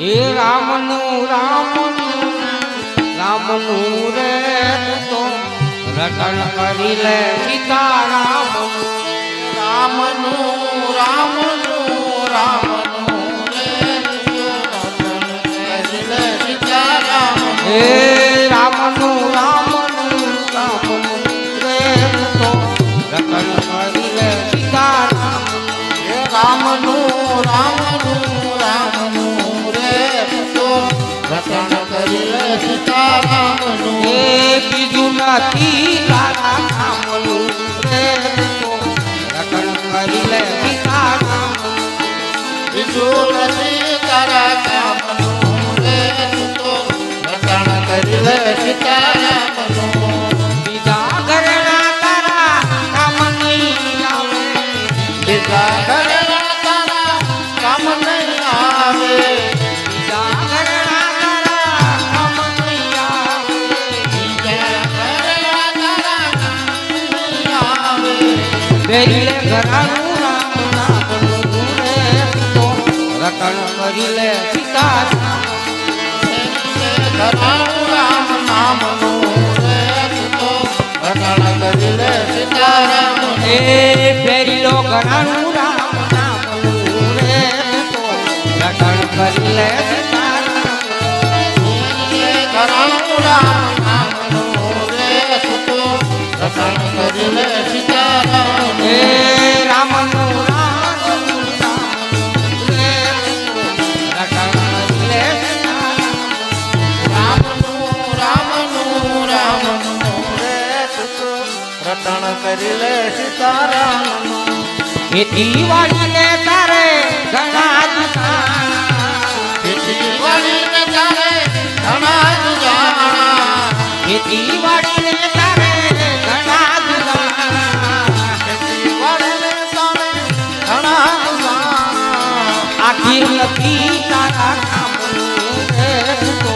હે રામનું રામનું રામનું રે તું રટણ કરી લે સીતારામનું. રામનું રામનું રામનું રે લે સીતારામ હે બીજું નથી તારા કામનું રે તો કરી લે સીતારામનું બીજું નથી તારા કામનું રે તો કરી લે સીતારામનું બેલે ઘરાનું રામ નામનું રે તો રટણ કરી લે સીતારામ ઘરાણું રામ નામનું તો રટણ કરી લે સીતારામનું એ બેલો ઘરાનું રામ નામનું રે તો રટણ કરી લે લે સીતારામનું ખેતી વાળીને તારે ઘણા દુકાના ખેતી વાળીને તારે ઘણા જ જાણા ખેતી નથી તારા કામનું રે તો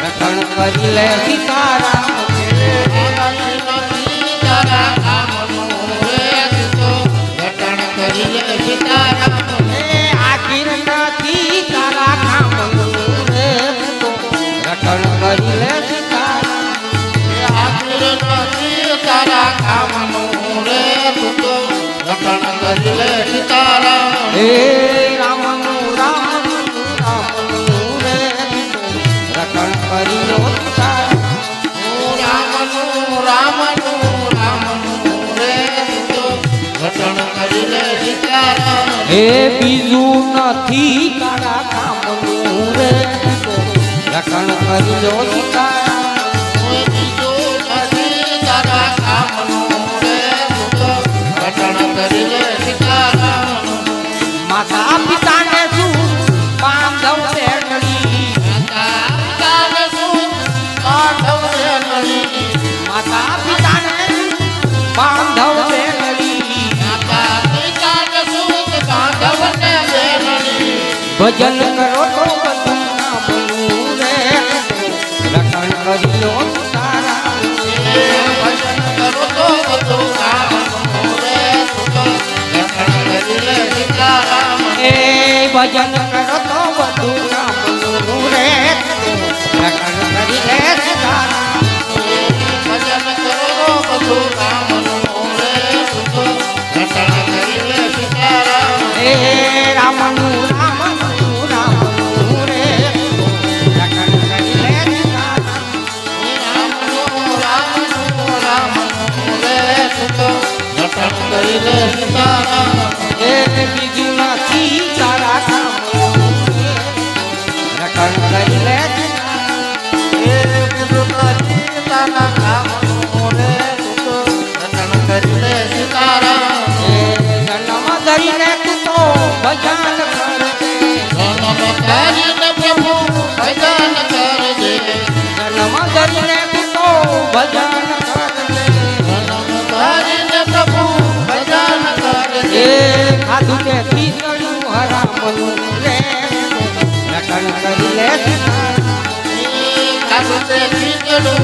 રટણ કરી લે સીતારામ હે બીજું નથી તારા કામનું રે રટણ કરી લો માતા ભજન કરો તો બધું ના બનવું રે રટણ કરી લો તારા એ ભજન કરો તો ભજન કરજે જન્મ કરીને પ્રભુ ખીચડ્યું હરામનું રે રટણ કરી લે ખીચડું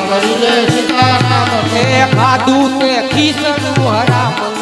કરી લે સીતારામ એ ખાધું તે ખીચડું હરામનું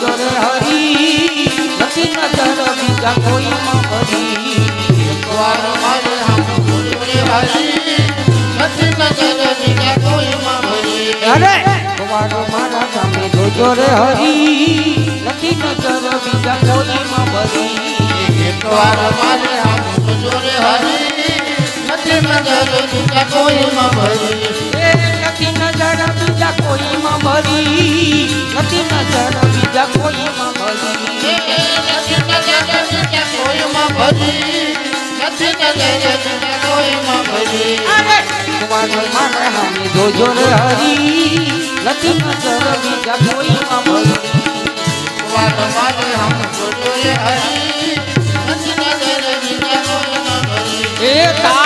સામે હરી નથી નજર બીજા કોઈમાં ભરી. એકવાર મારે હમ બોલ્યો રે હરી નથી નજર બીજા કોઈમાં ભરી. અરે! વાર મારા સામે જોજો રે હરી નથી નજર બીજા કોઈમાં ભરી. એકવાર મારે બોલ્યો રે હરી નથી નજર બીજા કોઈમાં ભરી. નજર બીજા કોઈમાં ભરી નથી નજર બીજા કોઈમાં ભરી નથી નજર બીજા કોઈમાં ભરી નથી નજર બીજા કોઈમાં ભરી અરે વાર મારા જોજો રે હરી. નથી નજર બીજા કોઈમાં ભરી વાર મારે હમ બોલ્યો રે હરી. નથી નજર બીજા કોઈમાં ભરી એ તારા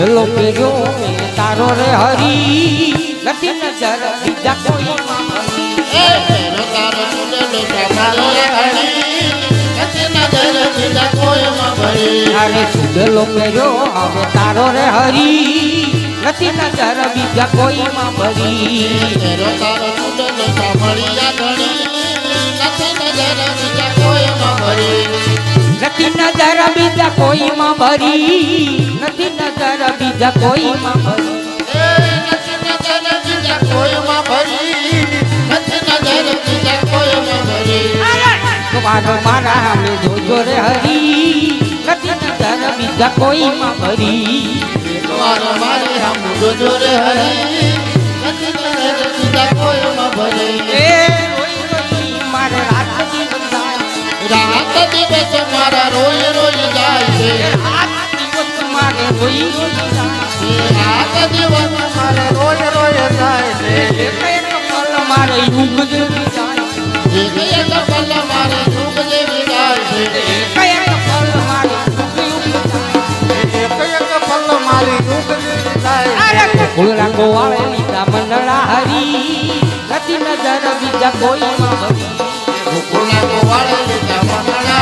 અરે પેરો મેં તારો રે હરી. નથી નજર બીજા કોઈ. એ તેરો તારો ચૂડેલો સાંભળે હરી. નથી નજર બીજા કોઈમાં ભરી. અરે સુધલો પેર્યો હવે તારો રે હરી. નથી નજર બીજા ભરી. તેરો સાંભળ્યા ઘણી નથી નજર બીજા કોઈમાં ભરી. નથી નજર બીજા કોઈમાં ભરી નથી નજર બીજા ભરી. નથી નજર બીજા બીજા કોઈમાં ભરી. વારો મારા અમે જોજો રે હરી નથી નજર બીજા કોઈમાં ભરી. વાર મારા હમ જોજો રે હરી નથી નજર બીજા કોઈમાં ભરી. એ મારે દિવસ મારા રોય રોય જાય છે. રાત દિવસ મારે રોઈ રોઈ જાય. રાત દિવસ મારે રોય રોય જાય છે. એક એક પલ મારે યુગ જેવી જાય. એક એક પલ મારે સુખ જેવી જાય છે. એક એક પલ મારે રાંગો વાળે મંડળા હરી. નથી નજર બીજા બીજા કોઈમાં ભરી. વાળે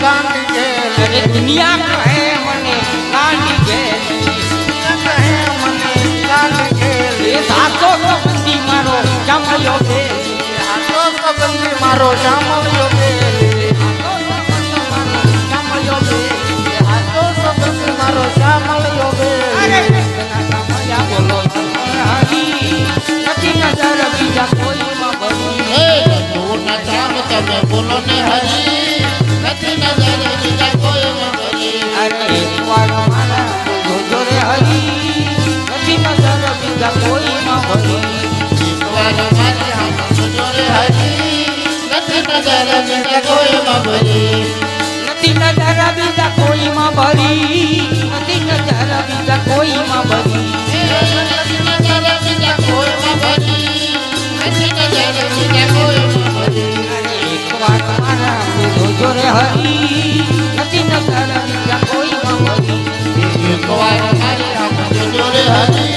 કાંડી ગયેલી અરે દુનિયા કહે મને કાંડી ગેલી દુનિયા કહે મને કાંડી ગયેલી એ સાચો મારો મારો જામલ્યો બીજા ભરી હરી નથી નજર બીજા કોઈમાં ભરી નથી નજર બીજા કોઈમાં ભરી નથી નજર બીજા ભરી નથી નજર બીજા કોઈમાં ભરી નથી નજર બીજા કોઈમાં ભરી એક વાર મારા જોડે હરી ભરી